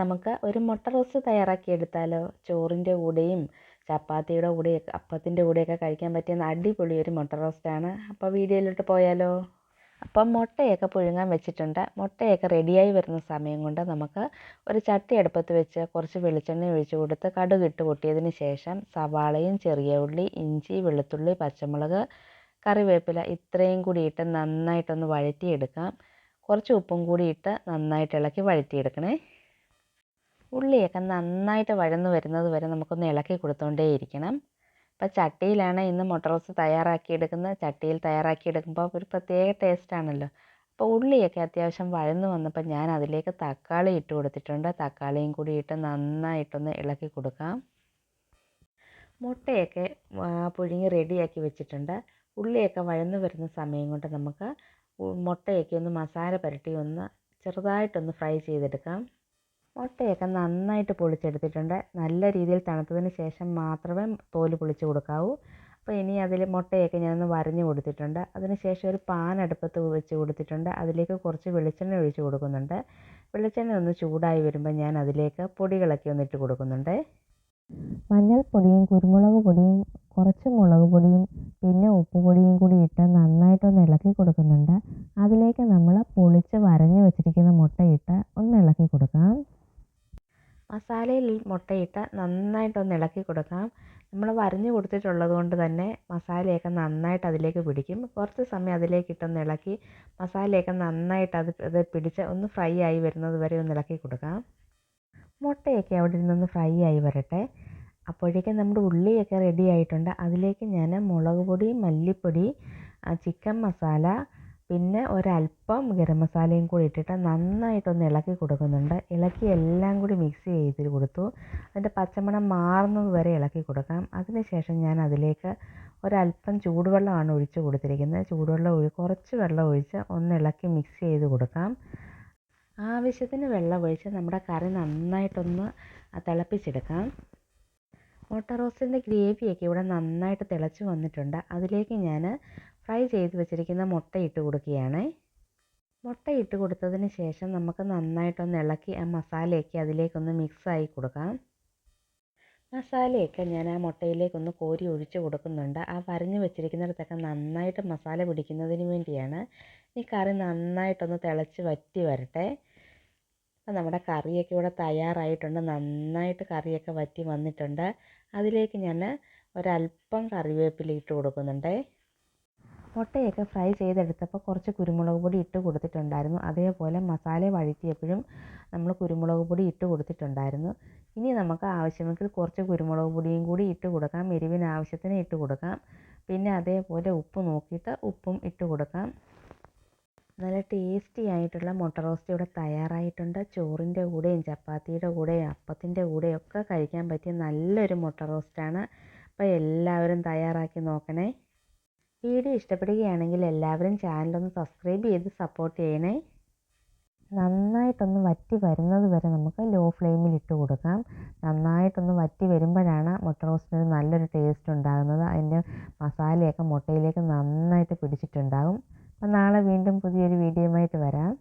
നമുക്ക് ഒരു മുട്ട റോസ്റ്റ് തയ്യാറാക്കി എടുത്താലോ? ചോറിന്റെ കൂടെയും ചപ്പാത്തിയുടെ കൂടെയൊക്കെ അപ്പത്തിന്റെ കൂടെയൊക്കെ കഴിക്കാൻ പറ്റിയ അടിപൊളി ഒരു മുട്ട റോസ്റ്റാണ് അപ്പോൾ വീഡിയോയിലോട്ട് പോയാലോ? അപ്പം മുട്ടയൊക്കെ പുഴുങ്ങാൻ വെച്ചിട്ടുണ്ട്. മുട്ടയൊക്കെ റെഡിയായി വരുന്ന സമയം കൊണ്ട് നമുക്ക് ഒരു ചട്ടി അടുപ്പത്ത് വെച്ച് കുറച്ച് വെളിച്ചെണ്ണ ഒഴിച്ച് കൊടുത്ത് കടുക് ഇട്ട് പൊട്ടിയതിന് ശേഷം സവാളയും ചെറിയ ഉള്ളി ഇഞ്ചി വെളുത്തുള്ളി പച്ചമുളക് കറിവേപ്പില ഇത്രയും കൂടി ഇട്ട് നന്നായിട്ടൊന്ന് വഴറ്റിയെടുക്കാം. കുറച്ച് ഉപ്പും കൂടി ഇട്ട് നന്നായിട്ട് ഇളക്കി വഴറ്റിയെടുക്കണേ. ഉള്ളിയൊക്കെ നന്നായിട്ട് വഴന്നു വരുന്നത് വരെ നമുക്കൊന്ന് ഇളക്കി കൊടുത്തുകൊണ്ടേയിരിക്കണം ഇപ്പോൾ ചട്ടിയിലാണ് ഇന്ന് മുട്ട റോസ്റ്റ് തയ്യാറാക്കിയെടുക്കുന്നത്. ചട്ടിയിൽ തയ്യാറാക്കിയെടുക്കുമ്പോൾ ഒരു പ്രത്യേക ടേസ്റ്റാണല്ലോ അപ്പോൾ ഉള്ളിയൊക്കെ അത്യാവശ്യം വഴന്നു വന്നപ്പോൾ ഞാൻ അതിലേക്ക് തക്കാളി ഇട്ട് കൊടുത്തിട്ടുണ്ട്. തക്കാളിയും കൂടി ഇട്ട് നന്നായിട്ടൊന്ന് ഇളക്കി കൊടുക്കാം. മുട്ടയൊക്കെ പുഴുങ്ങി റെഡിയാക്കി വെച്ചിട്ടുണ്ട്. ഉള്ളിയൊക്കെ വഴന്നു വരുന്ന സമയം കൊണ്ട് നമുക്ക് മുട്ടയൊക്കെ ഒന്ന് മസാല പുരട്ടി ഒന്ന് ചെറുതായിട്ടൊന്ന് ഫ്രൈ ചെയ്തെടുക്കാം. മുട്ടയൊക്കെ നന്നായിട്ട് പൊളിച്ചെടുത്തിട്ടുണ്ട്. നല്ല രീതിയിൽ തണുത്തതിന് ശേഷം മാത്രമേ തോൽ പൊളിച്ച് കൊടുക്കാവൂ. അപ്പോൾ ഇനി അതിൽ മുട്ടയൊക്കെ ഞാനൊന്ന് വരഞ്ഞു കൊടുത്തിട്ടുണ്ട്. അതിന് ശേഷം ഒരു പാൻ അടുപ്പത്ത് വെച്ച് കൊടുത്തിട്ടുണ്ട്. അതിലേക്ക് കുറച്ച് വെളിച്ചെണ്ണ ഒഴിച്ച് കൊടുക്കുന്നുണ്ട്. വെളിച്ചെണ്ണ ഒന്ന് ചൂടായി വരുമ്പോൾ ഞാൻ അതിലേക്ക് പൊടികളൊക്കെ ഒന്ന് ഇട്ട് കൊടുക്കുന്നുണ്ട്. മഞ്ഞൾപ്പൊടിയും കുരുമുളക് പൊടിയും കുറച്ച് മുളക് പൊടിയും പിന്നെ ഉപ്പ് പൊടിയും കൂടി ഇട്ട് നന്നായിട്ടൊന്ന് ഇളക്കി കൊടുക്കുന്നുണ്ട് അതിലേക്ക് നമ്മൾ പൊളിച്ച് വരഞ്ഞ് വെച്ചിരിക്കുന്ന മുട്ടയിട്ട് ഒന്ന് ഇളക്കി കൊടുക്കാം മസാലയിൽ മുട്ടയിട്ട് നന്നായിട്ടൊന്ന് ഇളക്കി കൊടുക്കാം. നമ്മൾ വരഞ്ഞു കൊടുത്തിട്ടുള്ളത് കൊണ്ട് തന്നെ മസാലയൊക്കെ നന്നായിട്ട് അതിലേക്ക് പിടിക്കും. കുറച്ച് സമയം അതിലേക്കിട്ടൊന്ന് ഇളക്കി മസാലയൊക്കെ നന്നായിട്ട് അത് അത് പിടിച്ച് ഒന്ന് ഫ്രൈ ആയി വരുന്നത് വരെ ഒന്ന് ഇളക്കി കൊടുക്കാം. മുട്ടയൊക്കെ അവിടെ ഇരുന്നൊന്ന് ഫ്രൈ ആയി വരട്ടെ. അപ്പോഴേക്കും നമ്മുടെ ഉള്ളിയൊക്കെ റെഡി ആയിട്ടുണ്ട്. അതിലേക്ക് ഞാൻ മുളക് പൊടി മല്ലിപ്പൊടി ചിക്കൻ മസാല പിന്നെ ഒരല്പം ഗരം മസാലയും കൂടി ഇട്ടിട്ട് നന്നായിട്ടൊന്ന് ഇളക്കി കൊടുക്കുന്നുണ്ട്. ഇളക്കി എല്ലാം കൂടി മിക്സ് ചെയ്ത് കൊടുത്തു. അതിന്റെ പച്ചമണം മാറുന്നത് വരെ ഇളക്കി കൊടുക്കാം. അതിനുശേഷം ഞാൻ അതിലേക്ക് ഒരല്പം ചൂടുവെള്ളമാണ് ഒഴിച്ച് കൊടുത്തിരിക്കുന്നത്. ചൂടുവെള്ളം ഒഴി കുറച്ച് വെള്ളം ഒഴിച്ച് ഒന്ന് ഇളക്കി മിക്സ് ചെയ്ത് കൊടുക്കാം. ആവശ്യത്തിന് വെള്ളം ഒഴിച്ച് നമ്മുടെ കറി നന്നായിട്ടൊന്ന് തിളപ്പിച്ചെടുക്കാം. മുട്ട റോസ്റ്റിന്റെ ഗ്രേവിയൊക്കെ ഇവിടെ നന്നായിട്ട് തിളച്ച് വന്നിട്ടുണ്ട്. അതിലേക്ക് ഞാൻ ഫ്രൈ ചെയ്ത് വെച്ചിരിക്കുന്ന മുട്ട ഇട്ട് കൊടുക്കുകയാണ്. മുട്ട ഇട്ട് കൊടുത്തതിന് ശേഷം നമുക്ക് നന്നായിട്ടൊന്ന് ഇളക്കി ആ മസാലയൊക്കെ അതിലേക്കൊന്ന് മിക്സായി കൊടുക്കാം. മസാലയൊക്കെ ഞാൻ ആ മുട്ടയിലേക്കൊന്ന് കോരി ഒഴിച്ച് കൊടുക്കുന്നുണ്ട്. ആ വരഞ്ഞ് വെച്ചിരിക്കുന്നിടത്തൊക്കെ നന്നായിട്ട് മസാല പിടിക്കുന്നതിന് വേണ്ടിയാണ്. ഈ കറി നന്നായിട്ടൊന്ന് തിളച്ച് വറ്റി വരട്ടെ. അപ്പം നമ്മുടെ കറിയൊക്കെ ഇവിടെ തയ്യാറായിട്ടുണ്ട്. നന്നായിട്ട് കറിയൊക്കെ വറ്റി വന്നിട്ടുണ്ട്. അതിലേക്ക് ഞാൻ ഒരല്പം കറിവേപ്പില ഇട്ട് കൊടുക്കുന്നുണ്ട്. മുട്ടയൊക്കെ ഫ്രൈ ചെയ്തെടുത്തപ്പോൾ കുറച്ച് കുരുമുളക് പൊടി ഇട്ട് കൊടുത്തിട്ടുണ്ടായിരുന്നു. അതേപോലെ മസാല വഴറ്റിയപ്പോഴും നമ്മൾ കുരുമുളക് പൊടി ഇട്ട് കൊടുത്തിട്ടുണ്ടായിരുന്നു. ഇനി നമുക്ക് ആവശ്യമെങ്കിൽ കുറച്ച് കുരുമുളക് പൊടിയും കൂടി ഇട്ട് കൊടുക്കാം. എരിവിന് ആവശ്യത്തിന് ഇട്ട് കൊടുക്കാം. പിന്നെ അതേപോലെ ഉപ്പ് നോക്കിയിട്ട് ഉപ്പും ഇട്ട് കൊടുക്കാം. നല്ല ടേസ്റ്റി ആയിട്ടുള്ള മുട്ട റോസ്റ്റ് ഇവിടെ തയ്യാറായിട്ടുണ്ട്. ചോറിന്റെ കൂടെയും ചപ്പാത്തിയുടെ കൂടെയും അപ്പത്തിന്റെ കൂടെയും ഒക്കെ കഴിക്കാൻ പറ്റിയ നല്ലൊരു മുട്ട റോസ്റ്റാണ്. അപ്പോൾ എല്ലാവരും തയ്യാറാക്കി നോക്കണേ. വീഡിയോ ഇഷ്ടപ്പെടുകയാണെങ്കിൽ എല്ലാവരും ചാനലൊന്ന് സബ്സ്ക്രൈബ് ചെയ്ത് സപ്പോർട്ട് ചെയ്യണേ. നന്നായിട്ടൊന്ന് വറ്റി വരുന്നത് വരെ നമുക്ക് ലോ ഫ്ലെയിമിൽ ഇട്ട് കൊടുക്കാം. നന്നായിട്ടൊന്ന് വറ്റി വരുമ്പോഴാണ് മുട്ട റോസ്റ്റിന് നല്ലൊരു ടേസ്റ്റ് ഉണ്ടാകുന്നത്. അതിന്റെ മസാലയൊക്കെ മുട്ടയിലേക്ക് നന്നായിട്ട് പിടിച്ചിട്ടുണ്ടാകും. അപ്പം നാളെ വീണ്ടും പുതിയൊരു വീഡിയോയുമായിട്ട് വരാം.